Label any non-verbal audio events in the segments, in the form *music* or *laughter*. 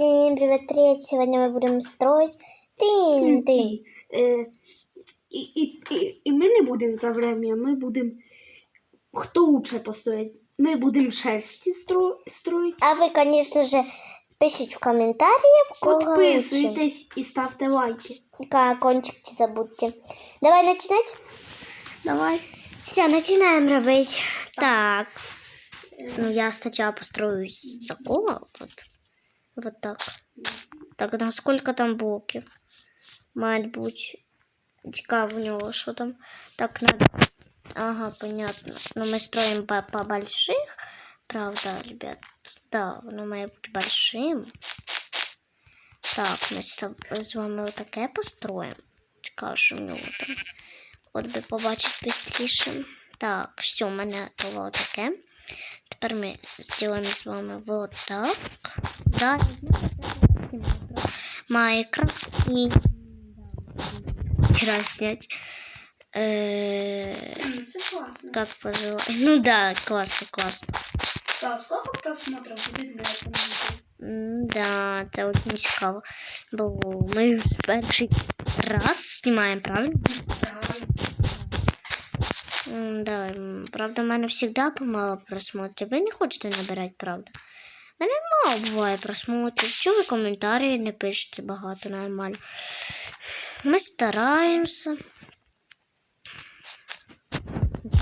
Всем привет, привет! Сегодня мы будем строить тин. Е, і, і, і, і ми не будемо за время, ми будемо. Хто лучше построїть? Ми будемо шерсті стро, строїть. А вы, конечно же, пишите в комментарии, в кого лучше. Підписуйтесь і ставте лайки. Колокольчик не забудьте. Давай начинать? Давай. Все, начинаем робить. Так. Ну, я сначала построю с такого вот. Вот так. Так, на сколько там блоків? Мать будь. Цікаво в нього, що там. Так, надо. Ага, понятно. Ну, мы строим по, по больших. Правда, ребят. Да, воно має бути большим. Так, ми з тоб- з вами отаке построїмо. Цікаво, що в нього там. От би побачити швидше. Так, все, у мене було таке. Тепер ми зробимо з вами вот так. Да, Майкрофт і раз снять. Э, Це класно. как пожелать? Ну да, классно, классно. Так, сколько просмотрів буде для этого? Да, це очень цікаво. Бо ми ж перший раз знімаємо, правильно? М, Да, правда, в мене завжди помало просмотрів. Ви не хочете набирати, правда? Мене мало буває просмотрів. Чого ви коментарі не пишете багато нормально? Ми стараємося.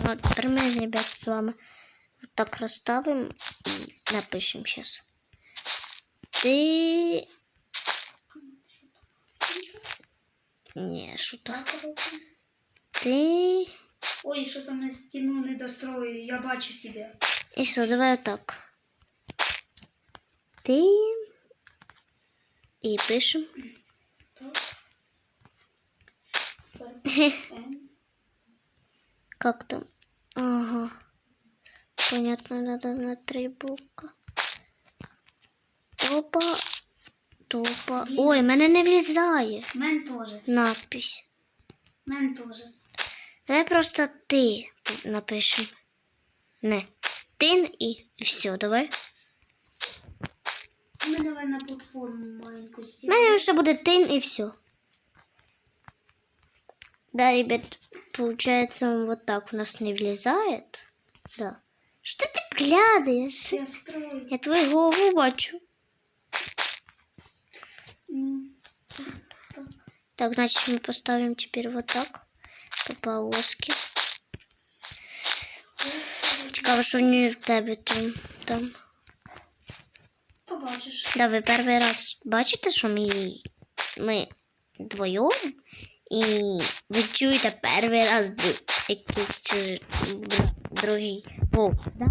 От, тепер ми, ребят, з вами так розставимо і напишемо зараз. Ти. Ні, що так? Ти. Ой, що там на стіну не дострою, я бачу тебе. І що, давай отак. Ти. І пишемо. Как там? Ага. Понятно, надо на три буква. Топа. Топа. Ой, мене не влізає. Мен теж. Надпись. Мен теж. Давай просто ти напишем. Не. Тин і все, давай. Ми давай на платформу маленьку У мене вже буде тин і все. Да, ребят, получается, вот так у нас не влезает. Да. Что ты подглядываешь? Я строю. Я твою голову бачу. Так, значит, мы поставим теперь вот так. По полоски. Цікаво, що не в тебе там. там. Побачиш. Да, ви перший раз бачите, що ми, ми вдвоєм, і ви чуєте перший раз якийсь другий. Да?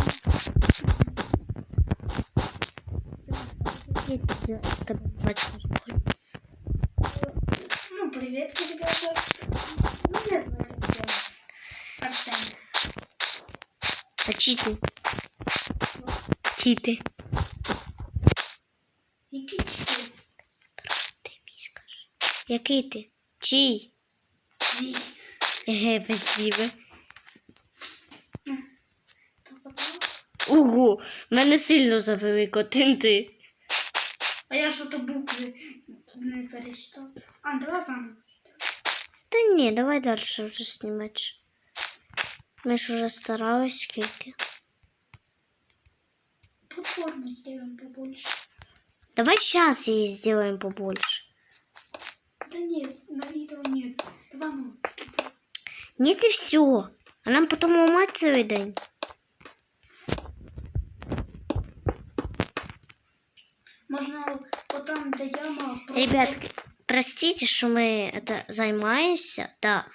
Що Ну, привет, ребята. Ну, я знаю. Артем. А чити? Чити. Який чотири? Ти мій скажи. Який ти? Чий? Еге, спасибо. Ого, мене сильно завелико тинти. А я що-то букви не перечитав. А, давай заново. Та ні, давай далі вже знімати. Ми ж уже старались скільки. Платформу сделаем побольше. Давай сейчас її сделаем побольше. Да нет, на видео нет. Два ну. Нет і все. А нам потім ламати цілий день. Можна потом де яма. просто- Ребятки, простите, що ми это займаємося. Да.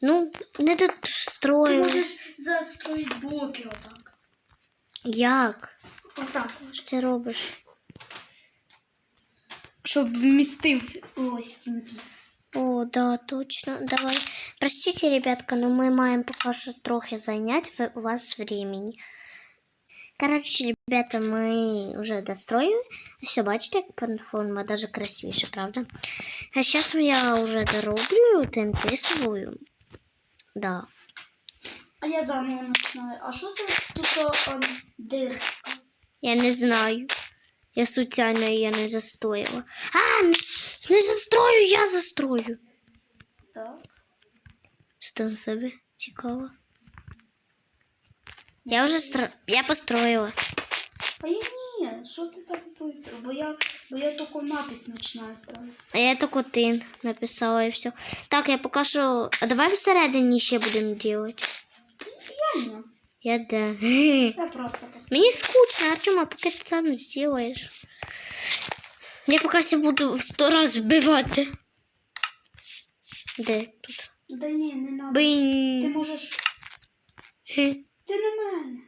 Ну, не Ти достроїли. можеш застроїти блоки отак. Як? Отак. Що ти робиш? Щоб вмістив о, стінки. О, да, точно. Давай. Простите, ребятка, но мы маем пока что трохи занять в- у вас времени. Короче, ребята, мы уже достроили. Все, бачите, як платформа даже красивіше, правда? А сейчас я уже дороблю ТНТ свою. Да. А я заново починаю. А що це тут о, дирка? Я не знаю. Я случайно її не застроїла. А, не, застрою, я застрою. Так. Що там в себе цікаво? Я вже стро... я построїла. А я ні, що ти так швидко? Бо я, бо я тільки напис починаю ставити. А я так один написала і все. Так, я поки що. А давай всередині ще будемо робити. Я ні. Я да. Я просто Мені скучно, Артем, а поки ти там зробиш. Я поки що буду в сто раз вбивати. Де тут? Да ні, не надо. Бинь. Ти можеш. Хе. Ти на мене.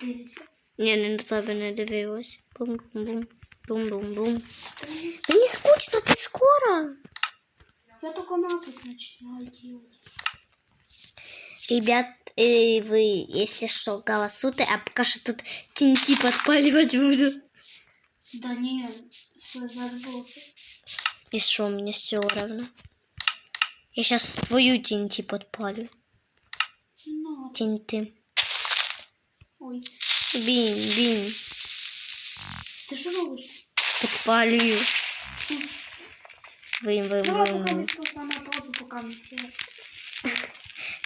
Дивися. Ні, не на тебе не дивилась. Бум-бум-бум. Бум-бум-бум. Мені скучно, ти скоро. Я тільки напис починаю робити. Ребят, э, вы, если что, голосуйте, а пока что тут тинти подпаливать буду. Да ні, все заработає. И что, мне все равно. Я сейчас твою тинти подпалю. Ну, Тинти. ой. Бинь, бинь. Ти що робиш? Подпалю. Вим, вим, Давай поки вим. ми спасемо паузу, поки ми всі.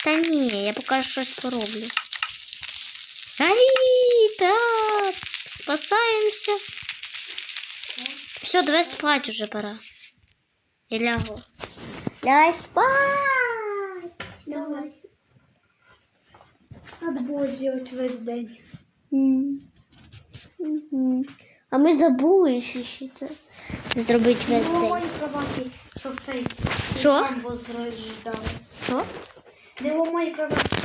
Та ні, я поки щось пороблю. Ай, так, спасаємося. Все, давай спать уже пора. Я лягу. Давай спать. Давай. Надо було зробити весь день. Мгм. А ми забули ще ще це зробити весь Не день. ламай кроваті, щоб цей Що? там возрождали. Що? Не ламай кроваті.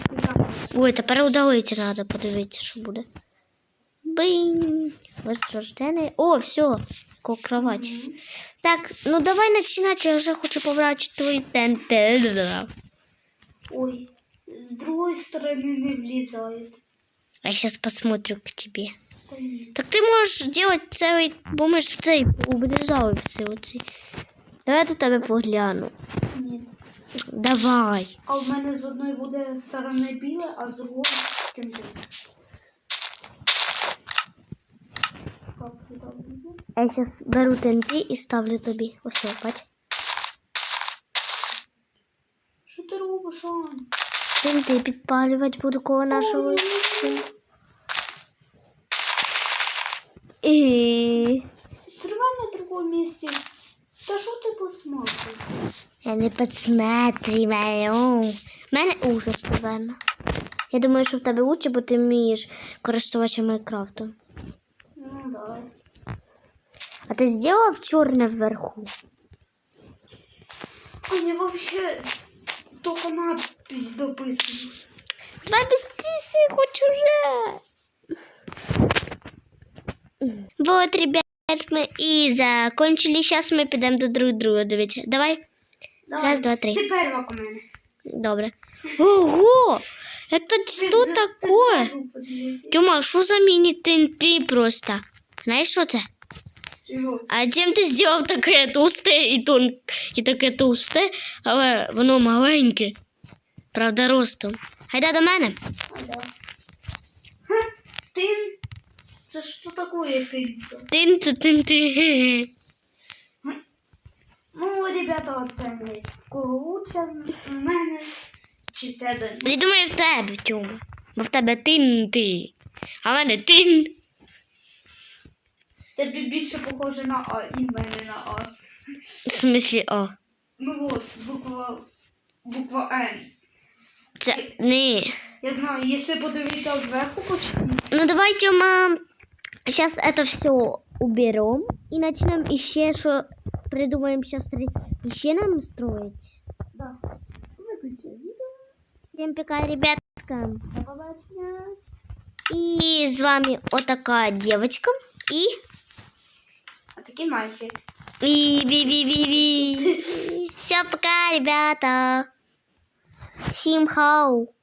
Ой, тепер удалити треба подивитися, що буде. Бинь. Возрождений. О, все. Ко кровать. Так, ну давай починати, я вже хочу побрати твій тент. Ой, с другой стороны не влезает. А я сейчас посмотрю к тебе. Та. Так ти можеш зробити цей, бо ми ж цей обрізали все оці. Давай я до тебе погляну. Ні. Давай. А в мене з одної буде сторони біле, а з другої темне. Я зараз беру тенти і ставлю тобі. Ось, бач. Що ти робиш, Ань? Тенти підпалювати буду коло нашого. І... Срывай на другом месте. Да что ты посмотришь? Я не підсматрюваю. У мене ужас, напевно. Я думаю, що в тебе лучше, бо ти вмієш користуватися Майнкрафтом. Ну да. А ти зробив чорне вверху? А я вообще только надпись дописываю. Давай быстрее, хоть уже. Вот, ребят, мы и закончили. Сейчас мы підемо до друг друга дивитися. Давай. Раз, два, три. Ты первая ко мене. Добре. Ого! Это что такое? Тёма, що за міні-тенти просто? Знаєш, що це? А чим ти зробив таке товсте і тон... і таке товсте, але воно маленьке. Правда, ростом. Гайда до мене. Тин. Це що такое тин? Тин тин тин ти. Ну, ребята. Кого лучше в мене чи в тебе? Я думаю, в тебе, Тьома. Бо в тебе тин ти. А в мене тин. Тебе більше похоже на А і в мене на А. В смислі, о. Ну от, буква, буква Н. Це ні. Я знаю, якщо подивитися зверху почти. Ну давай, Тьома, сейчас это все уберем и начнем еще, что придумаем сейчас еще нам строить. Да. Виключи відео. Всем пока, ребятка. До побачення. И с вами вот такая девочка. И... А такий мальчик. Ви, ви, ви, ви, ви. *laughs* Все, пока, ребята. Всем хау.